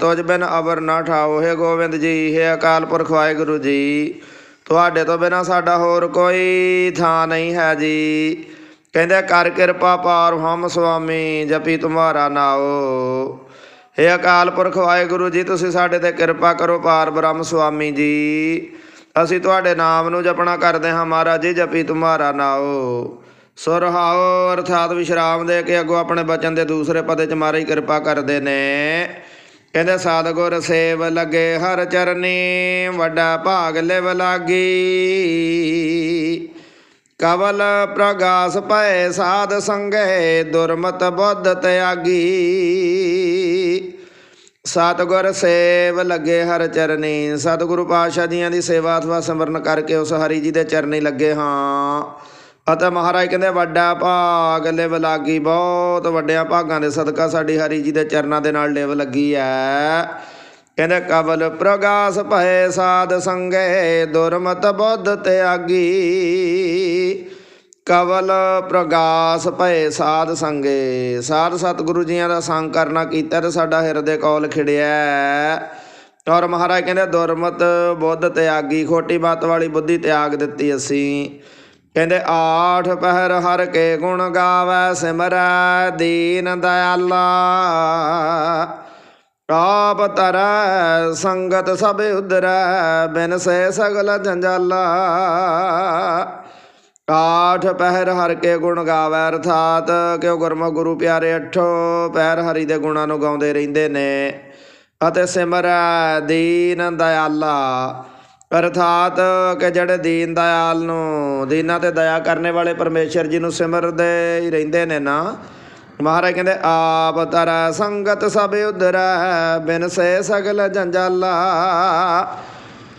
[SPEAKER 1] ਤੁਜ ਬਿਨ ਅਵਰ ਨਾ ਠਾਓ, ਹੈ ਗੋਬਿੰਦ ਜੀ, ਹੈ ਅਕਾਲ ਪੁਰਖ ਵਾਹਿਗੁਰੂ ਜੀ। ਤੁਹਾਡੇ ਤੋਂ ਬਿਨਾ ਸਾਡਾ ਹੋਰ ਕੋਈ ਥਾਂ ਨਹੀਂ ਹੈ ਜੀ। ਕਹਿੰਦੇ, ਕਰ ਕਿਰਪਾ ਪਾਰ ਹਮ ਸੁਆਮੀ, ਜਪੀ ਤੁਮਾਰਾ ਨਾਉ। ਹੇ ਅਕਾਲ ਪੁਰਖ ਵਾਹਿਗੁਰੂ ਜੀ, ਤੁਸੀਂ ਸਾਡੇ ਤੇ ਕਿਰਪਾ ਕਰੋ ਪਾਰ ਬ੍ਰਹਮ ਸੁਆਮੀ ਜੀ। ਅਸੀਂ ਤੁਹਾਡੇ ਨਾਮ ਨੂੰ ਜਪਣਾ ਕਰਦੇ ਹਾਂ ਮਹਾਰਾਜ ਜੀ, ਜਪੀ ਤੁਮਾਰਾ ਨਾਉ। ਸੁਰਹਾਉ ਅਰਥਾਤ ਵਿਸ਼ਰਾਮ ਦੇ ਕੇ ਅੱਗੋਂ ਆਪਣੇ ਬਚਨ ਦੇ ਦੂਸਰੇ ਪਦੇ ਚ ਮਾਰੀ ਕਿਰਪਾ ਕਰਦੇ ਨੇ। ਕਹਿੰਦੇ ਸਤਿਗੁਰ ਸੇਵ ਲੱਗੇ ਹਰ ਚਰਨੀ, ਵੱਡਾ ਭਾਗ ਲਿਵ ਲਾਗੀ। ਕਵਲ ਪ੍ਰਗਾਸ ਭੈ ਸਾਧ ਸੰਗੇ, ਦੁਰਮਤ ਬੁੱਧ ਤਿਆਗੀ। ਸਤਿਗੁਰ ਸੇਵ ਲੱਗੇ ਹਰ ਚਰਨੀ, ਸਤਿਗੁਰੂ ਪਾਤਸ਼ਾਹ ਜੀਆਂ ਦੀ ਸੇਵਾ ਅਥਵਾ ਸਿਮਰਨ ਕਰਕੇ ਉਸ ਹਰੀ ਜੀ ਦੇ ਚਰਨੀ ਲੱਗੇ ਹਾਂ। ਅਤੇ ਮਹਾਰਾਜ ਕਹਿੰਦੇ, ਵੱਡਾ ਭਾਗ ਲਿਵ ਲਾਗੀ, ਬਹੁਤ ਵੱਡਿਆਂ ਭਾਗਾਂ ਦੇ ਸਦਕਾ ਸਾਡੀ ਹਰੀ ਜੀ ਦੇ ਚਰਨਾਂ ਦੇ ਨਾਲ ਲਿਵ ਲੱਗੀ ਐ। ਕਹਿੰਦੇ, ਕਵਲ ਪ੍ਰਗਾਸ ਭਏ ਸਾਧ ਸੰਗੇ, ਦੁਰਮਤ ਬੁੱਧ ਤਿਆਗੀ। ਕਵਲ ਪ੍ਰਗਾਸ ਭਏ ਸਾਧ ਸੰਗੇ। ਸਾਧ ਸਤਿਗੁਰੂ ਜੀਆਂ ਦਾ ਸੰਗ ਕਰਨਾ ਕੀਤਾ ਤੇ ਸਾਡਾ ਹਿਰਦੇ ਕੋਲ ਖਿੜਿਆ। ਔਰ ਮਹਾਰਾਜ ਕਹਿੰਦੇ, ਦੁਰਮਤ ਬੁੱਧ ਤਿਆਗੀ, ਖੋਟੀ ਬਾਤ ਵਾਲੀ ਬੁੱਧੀ ਤਿਆਗ ਦਿੱਤੀ ਅਸੀਂ। ਕਹਿੰਦੇ, ਆਠ ਪਹਿਰ ਹਰ ਕੇ ਗੁਣ ਗਾਵੇ ਸਿਮਰੈ, ਦੀਨ ਦਇਆਲਾ। ਆਪ ਤਰੈ ਸੰਗਤ ਸਭ ਉਧਰੈ, ਬਿਨ ਸੇ ਸਗਲ ਜੰਜਾਲਾ। ਆਠ ਪਹਿਰ ਹਰ ਕੇ ਗੁਣ ਗਾਵੇ ਅਰਥਾਤ, ਕਿਉ ਗੁਰਮੁਖ ਗੁਰੂ ਪਿਆਰੇ ਅਠੋ, ਪਹਿਰ ਹਰੀ ਦੇ ਗੁਣਾਂ ਨੂੰ ਗਾਉਂਦੇ ਰਹਿੰਦੇ ਨੇ। ਅਤੇ ਸਿਮਰੈ ਦੀਨ ਦਇਆਲਾ। ਅਰਥਾਤ ਕਿ ਜਿਹੜੇ ਦੀਨ ਦਇਆਲ ਨੂੰ, ਦੀਨਾਂ ਤੇ ਦਇਆ ਕਰਨੇ ਵਾਲੇ ਪਰਮੇਸ਼ਰ ਜੀ ਨੂੰ ਸਿਮਰਦੇ ਹੀ ਰਹਿੰਦੇ ਨੇ ਨਾ। ਮਹਾਰਾਜ ਕਹਿੰਦੇ, ਆਪ ਤਰੈ ਸੰਗਤ ਸਭ ਉਧਰੈ, ਬਿਨ ਸੇ ਸਗਲ ਜੰਜਾਲਾ।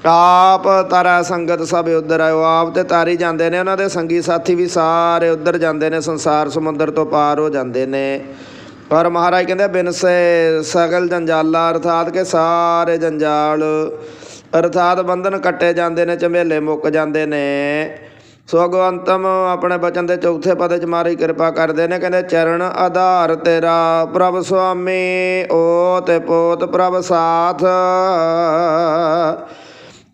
[SPEAKER 1] ਆਪ ਤਾਰਾ ਸੰਗਤ ਸਭ ਉਧਰ ਆਇਓ ਆਪ ਤੇ ਤਾਰੀ ਜਾਂਦੇ ਨੇ, ਉਹਨਾਂ ਦੇ ਸੰਗੀ ਸਾਥੀ ਵੀ ਸਾਰੇ ਉਧਰ ਜਾਂਦੇ ਨੇ, ਸੰਸਾਰ ਸਮੁੰਦਰ ਤੋਂ ਪਾਰ ਹੋ ਜਾਂਦੇ ਨੇ। ਪਰ ਮਹਾਰਾਜ ਕਹਿੰਦੇ, ਬਿਨ ਸੇ ਸਗਲ ਜੰਜਾਲਾ, ਅਰਥਾਤ ਕਿ ਸਾਰੇ ਜੰਜਾਲ, ਅਰਥਾਤ ਬੰਧਨ ਕੱਟੇ ਜਾਂਦੇ ਨੇ, ਝਮੇਲੇ ਮੁੱਕ ਜਾਂਦੇ ਨੇ। ਸੋ ਅਗਵੰਤਮ ਆਪਣੇ ਬਚਨ ਦੇ ਚੌਥੇ ਪਦ ਚ ਮਾਰੀ ਕਿਰਪਾ ਕਰਦੇ ਨੇ, ਕਹਿੰਦੇ ਚਰਨ ਆਧਾਰ ਤੇਰਾ, ਪ੍ਰਭ ਸੁਆਮੀ ਓ ਤੇ ਪੋਤ ਪ੍ਰਭ ਸਾਥ।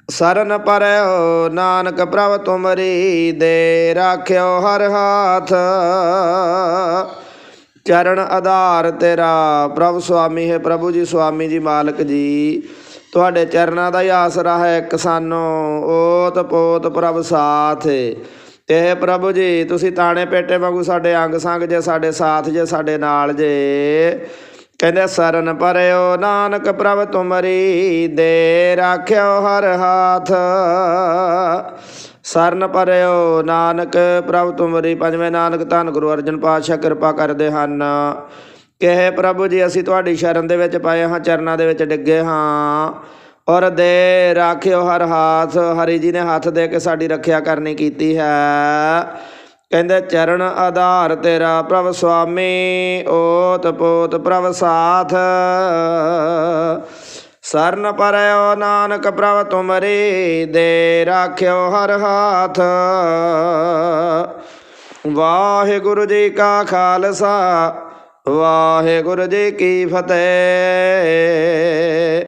[SPEAKER 1] ਸਰਨ ਪਰਿਓ ਨਾਨਕ ਪ੍ਰਭ ਤੁਮਰੀ ਦੇ ਰਾਖਿਓ ਹਰ ਹਾਥ। ਚਰਨ ਆਧਾਰ ਤੇਰਾ, ਪ੍ਰਭ ਸੁਆਮੀ ਹੈ, ਪ੍ਰਭੂ ਜੀ, ਸੁਆਮੀ ਜੀ, ਮਾਲਕ ਜੀ। ਤੁਹਾਡੇ ਚਰਨਾਂ ਦਾ ਹੀ ਆਸਰਾ ਹੈ ਇੱਕ ਸਾਨੂੰ। ਓਤ ਪੋਤ ਪ੍ਰਭ ਸਾਥ ਤੇ ਇਹ ਪ੍ਰਭੂ ਜੀ, ਤੁਸੀਂ ਤਾਣੇ ਪੇਟੇ ਵਾਂਗੂ ਸਾਡੇ ਅੰਗ ਸੰਗ ਜੇ, ਸਾਡੇ ਸਾਥ ਜੇ, ਸਾਡੇ ਨਾਲ ਜੇ। ਕਹਿੰਦੇ, ਸਰਨ ਪਰਿਓ ਨਾਨਕ ਪ੍ਰਭ ਤੁਮਰੀ ਦੇ ਰਾਖਿਓ ਹਰ ਹਾਥ। ਸਰਨ ਪਰਿਓ ਨਾਨਕ ਪ੍ਰਭ ਤੁਮਰੀ, ਪੰਜਵੇਂ ਨਾਨਕ, ਧੰਨ ਗੁਰੂ ਅਰਜਨ ਪਾਤਸ਼ਾਹ, ਕਿਰਪਾ ਕਰਦੇ ਹਨ। ਕਿਹੇ ਪ੍ਰਭੂ ਜੀ, ਅਸੀਂ ਤੁਹਾਡੀ ਸ਼ਰਨ ਦੇ ਵਿੱਚ ਪਾਏ ਹਾਂ, ਚਰਨਾਂ ਦੇ ਵਿੱਚ ਡਿੱਗੇ ਹਾਂ। ਔਰ ਦੇ ਰਾਖਿਓ ਹਰ ਹਾਥ, ਹਰੀ ਜੀ ਨੇ ਹੱਥ ਦੇ ਕੇ ਸਾਡੀ ਰੱਖਿਆ ਕਰਨੀ ਕੀਤੀ ਹੈ। ਕਹਿੰਦੇ, ਚਰਨ ਆਧਾਰ ਤੇਰਾ ਪ੍ਰਭ ਸੁਆਮੀ, ਓਤ ਪੋਤ ਪ੍ਰਭ ਸਾਥ। ਸਰਨ ਪਰਿਓ ਨਾਨਕ ਪ੍ਰਭ ਤੁਮਰੀ, ਦੇ ਰਾਖਿਓ ਹਰ ਹਾਥ। ਵਾਹਿਗੁਰੂ ਜੀ ਕਾ ਖਾਲਸਾ ਵਾਹਿਗੁਰੂ ਜੀ ਕੀ ਫਤਿਹ।